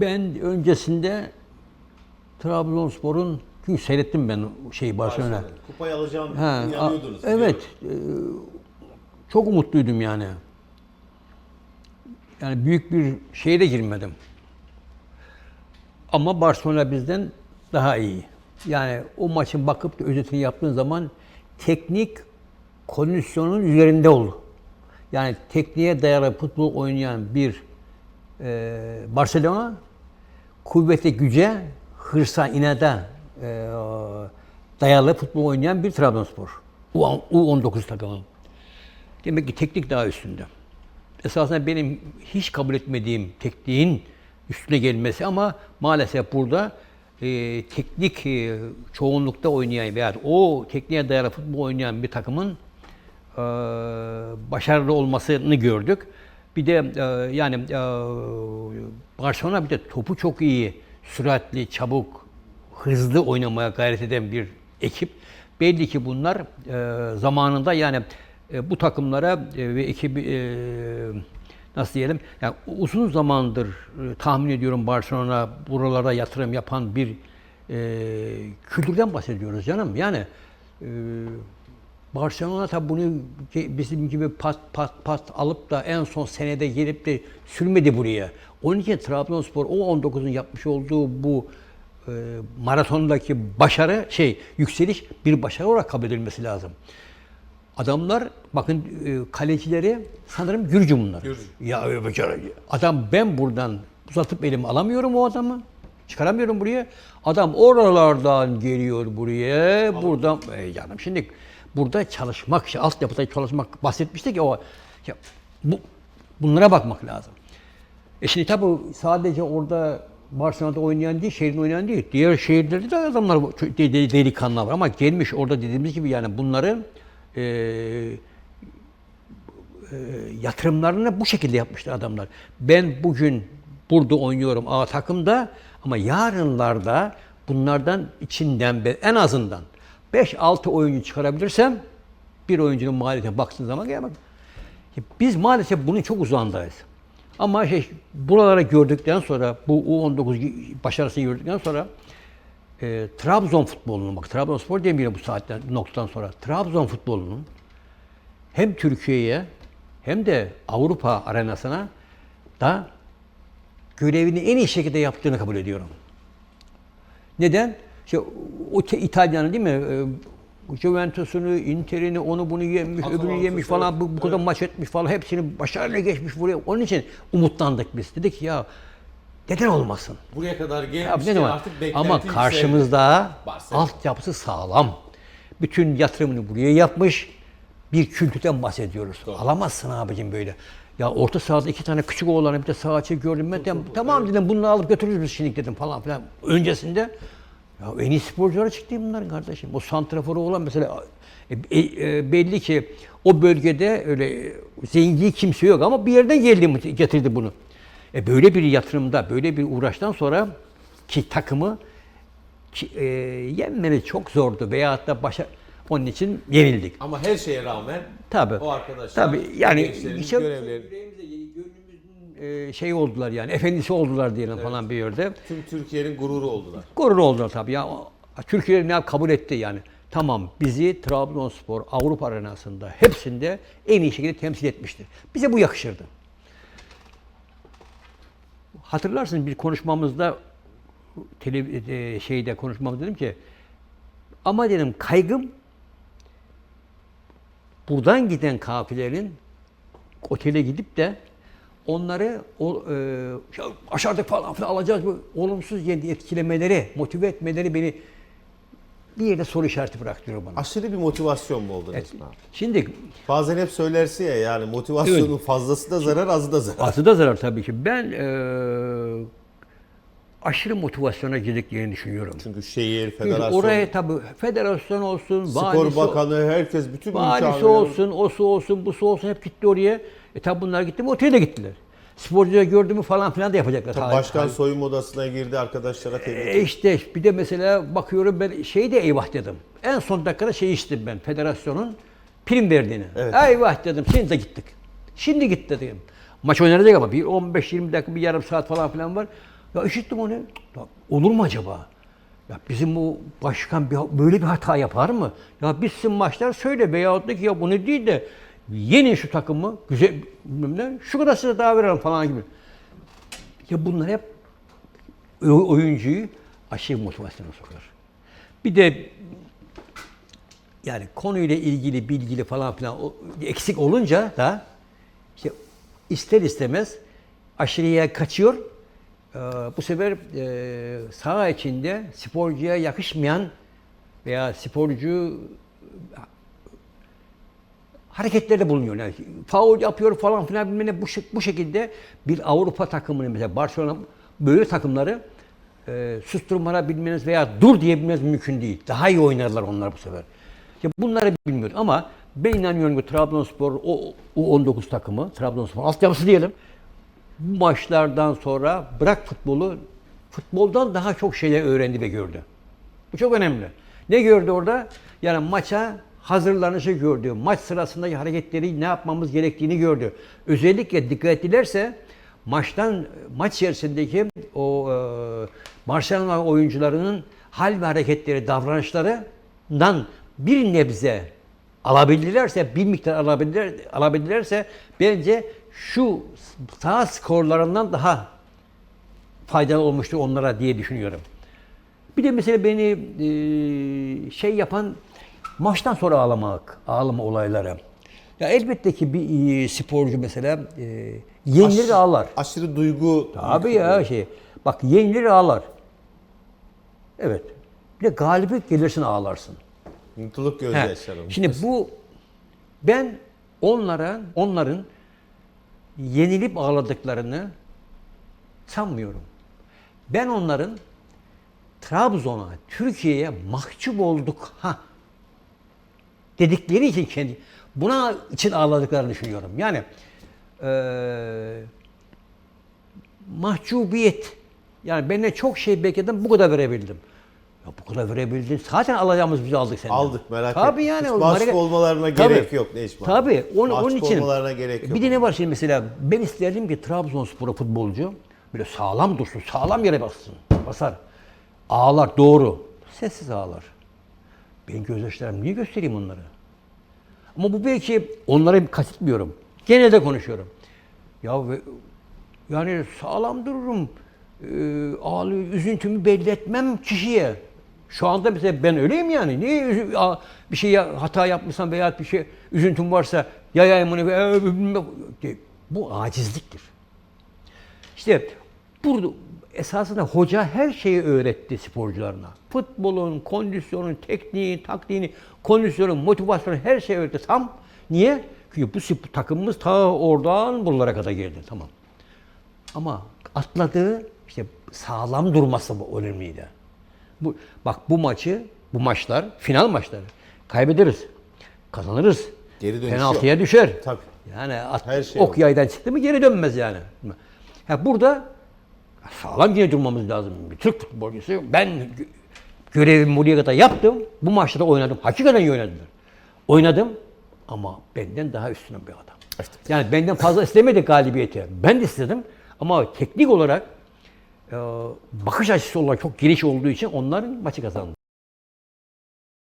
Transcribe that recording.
Ben öncesinde Trabzonspor'un çünkü seyrettim ben şeyi Barcelona. Kupayı alacağım a- inanıyordunuz. evet. e, çok umutluydum yani. Yani büyük bir şeye de girmedim. Ama Barcelona bizden daha iyi. Yani o maçın bakıp da özetini yaptığın zaman teknik kondisyonun üzerinde oldu. Yani tekniğe dayalı futbol oynayan bir e, Barcelona kuvvete, güce, hırsa, inada e, dayalı futbol oynayan bir Trabzonspor. U- U19 takımı. Demek ki teknik daha üstünde. Esasında benim hiç kabul etmediğim tekniğin üstüne gelmesi ama maalesef burada e, teknik e, çoğunlukta oynayan veya o tekniğe dayalı futbol oynayan bir takımın e, başarılı olmasını gördük. Bir de e, yani e, Barcelona bir de topu çok iyi, süratli, çabuk, hızlı oynamaya gayret eden bir ekip. Belli ki bunlar e, zamanında yani e, bu takımlara e, ve ekibi e, nasıl diyelim yani uzun zamandır e, tahmin ediyorum Barcelona buralara yatırım yapan bir e, kültürden bahsediyoruz canım. Yani e, Barcelona tabi bunu bizim gibi pat pat pat alıp da en son senede gelip de sürmedi buraya. Onun için Trabzonspor o 19'un yapmış olduğu bu e, maratondaki başarı şey yükseliş bir başarı olarak kabul edilmesi lazım. Adamlar bakın e, kalecileri sanırım Gürcü bunlar. Gürcü. Ya e, adam ben buradan uzatıp elimi alamıyorum o adamı. Çıkaramıyorum buraya. Adam oralardan geliyor buraya. Buradan e, canım şimdi burada çalışmak, işte altyapıda çalışmak bahsetmiştik ya o ya, bu bunlara bakmak lazım. E şimdi tabii sadece orada Barcelona'da oynayan değil, şehrin oynayan değil. Diğer şehirlerde de adamlar, çok de- de- delikanlılar var ama gelmiş orada dediğimiz gibi yani bunların e, e, yatırımlarını bu şekilde yapmışlar adamlar. Ben bugün burada oynuyorum A takımda ama yarınlarda bunlardan içinden en azından 5-6 oyuncu çıkarabilirsem bir oyuncunun maliyetine baktığın zaman bak biz maalesef bunun çok uzağındayız. Ama şey, buralara gördükten sonra, bu U19 başarısını gördükten sonra e, Trabzon futbolunun, bak Trabzonspor demeyelim bu saatten, noktadan sonra, Trabzon futbolunun hem Türkiye'ye hem de Avrupa arenasına da görevini en iyi şekilde yaptığını kabul ediyorum. Neden? İşte o İtalyan'ın değil mi? E, Juventus'unu, Inter'ini, onu bunu yemiş, Atalanta, öbürünü yemiş falan, bu, bu kadar maç etmiş falan, hepsini başarıyla geçmiş buraya. Onun için umutlandık biz. Dedik ya neden olmasın? Buraya kadar Ya gelmiş ne demek? artık beklenti Ama karşımızda altyapısı sağlam. Bütün yatırımını buraya yapmış bir kültürden bahsediyoruz. Alamazsın abicim böyle. Ya orta sahada iki tane küçük oğlanı bir de sağ açı gördüm ben. Dedim, tamam dedim bunu alıp götürürüz biz şimdi dedim falan filan. Öncesinde ya en iyi sporculara çıktı bunların kardeşim. O santraforu olan mesela e, e, e, belli ki o bölgede öyle zengin kimse yok ama bir yerden geldi getirdi bunu. E böyle bir yatırımda, böyle bir uğraştan sonra ki takımı ki, e, yenmeni çok zordu veyahut da başa onun için yenildik. Ama her şeye rağmen Tabii. o arkadaşlar Tabii yani gençlerin görevleri e, şey oldular yani efendisi oldular diyelim falan bir yerde. tüm Türkiye'nin gururu oldular. Gurur oldular tabii ya. Türkiye ne yap- kabul etti yani. Tamam bizi Trabzonspor Avrupa arenasında hepsinde en iyi şekilde temsil etmiştir. Bize bu yakışırdı. Hatırlarsınız bir konuşmamızda tele, e, şeyde konuşmamızda dedim ki ama dedim kaygım buradan giden kafilerin otele gidip de onları o, e, ya aşağıda falan filan alacağız bu olumsuz etkilemeleri, motive etmeleri beni bir yerde soru işareti bıraktırıyor bana. Aşırı bir motivasyon mu oldu resmen? Şimdi Bazen hep söylersin ya yani motivasyonun fazlası da zarar, azı da zarar. azı da zarar tabii ki. Ben e, aşırı motivasyona girdiklerini düşünüyorum. Çünkü şehir, Çünkü federasyon, oraya tabii federasyon olsun, spor valisi, bakanı, herkes bütün valisi olsun, o su olsun, bu su olsun hep gitti oraya. E tabi bunlar gitti mi otele de gittiler. Sporcuları gördü mü falan filan da yapacaklar. Tabii Ta- Başkan soyunma odasına girdi arkadaşlara tebrik E işte bir de mesela bakıyorum ben şey de eyvah dedim. En son dakikada şey içtim ben federasyonun prim verdiğini. Evet. Eyvah dedim şimdi de gittik. Şimdi git dedim. Maç oynanacak ama bir 15-20 dakika bir yarım saat falan filan var. Ya işittim onu. Ya olur mu acaba? Ya bizim bu başkan bir, böyle bir hata yapar mı? Ya bitsin maçlar söyle veyahut da ki ya bunu değil de yenin şu takımı, güzel bilmem ne, şu kadar size daha verelim falan gibi. Ya bunlar hep oyuncuyu aşırı motivasyona sokar. Bir de yani konuyla ilgili bilgili falan filan eksik olunca da işte ister istemez aşırıya kaçıyor. Ee, bu sefer e, saha içinde sporcuya yakışmayan veya sporcu hareketlerde bulunuyor. Yani faul yapıyor falan filan bilmem ne bu, bu şekilde bir Avrupa takımını mesela Barcelona böyle takımları e, susturmana bilmeniz veya dur diyebilmeniz mümkün değil. Daha iyi oynarlar onlar bu sefer. Ya bunları bilmiyorum ama ben inanıyorum ki Trabzonspor o, o 19 takımı, Trabzonspor altyapısı diyelim. Bu maçlardan sonra bırak futbolu, futboldan daha çok şeyler öğrendi ve gördü. Bu çok önemli. Ne gördü orada? Yani maça hazırlanışı gördü. Maç sırasındaki hareketleri ne yapmamız gerektiğini gördü. Özellikle dikkat ettilerse maçtan maç içerisindeki o e, Barcelona oyuncularının hal ve hareketleri, davranışlarından bir nebze alabildilerse, bir miktar alabilirler, alabildilerse bence şu sağ skorlarından daha faydalı olmuştur onlara diye düşünüyorum. Bir de mesela beni e, şey yapan maçtan sonra ağlamak, ağlama olayları. Ya elbette ki bir e, sporcu mesela e, yenilir Aş- ağlar. Aşırı duygu. Abi ya şey. Bak yenilir ağlar. Evet. Bir de galibiyet gelirsin ağlarsın. Mutluluk He. gözyaşları. Şimdi bu ben onlara onların yenilip ağladıklarını sanmıyorum. Ben onların Trabzon'a, Türkiye'ye mahcup olduk ha dedikleri için kendi buna için ağladıklarını düşünüyorum. Yani eee mahcubiyet. Yani ben de çok şey bekledim, bu kadar verebildim. Ya bu kadar verebildin. Zaten alacağımız biz aldık senden. Aldık, merak Tabii etme. yani. Hiç mahcup hareket- olmalarına Tabii. gerek yok Necmi abi. Tabii. Mahcup onun için. olmalarına gerek yok. Bir de ne var şimdi mesela ben isterdim ki Trabzonspor futbolcu böyle sağlam dursun, sağlam yere bassın. Basar. Ağlar doğru. Sessiz ağlar. Ben gözyaşlarım niye göstereyim onları? Ama bu belki onlara kasıtmıyorum. Gene de konuşuyorum. Ya yani sağlam dururum. Ee, ağlı, üzüntümü belli etmem kişiye. Şu anda mesela ben öyleyim yani. Niye bir şey hata yapmışsam veya bir şey üzüntüm varsa yayayım onu "Ee, bilmem." diye. bu acizliktir. İşte burada esasında hoca her şeyi öğretti sporcularına. Futbolun, kondisyonun, tekniğin, taktiğini, kondisyonun, motivasyonu her şeyi öğretti. Tam niye? Çünkü bu takımımız ta oradan buralara kadar geldi. Tamam. Ama atladığı işte sağlam durması bu önemliydi. Bu, bak bu maçı, bu maçlar, final maçları kaybederiz. Kazanırız. Geri dönüş Penaltıya düşer. Tabii. Yani at, Her şey ok olur. yaydan çıktı mı geri dönmez yani. Ha, burada sağlam yine durmamız lazım. Bir Türk futbolcusu ben gö- görevimi buraya kadar yaptım. Bu maçta da oynadım. Hakikaten iyi oynadılar. Oynadım ama benden daha üstüne bir adam. Yani benden fazla istemedi galibiyeti. Ben de istedim ama teknik olarak e, bakış açısı olarak çok geniş olduğu için onların maçı kazandı.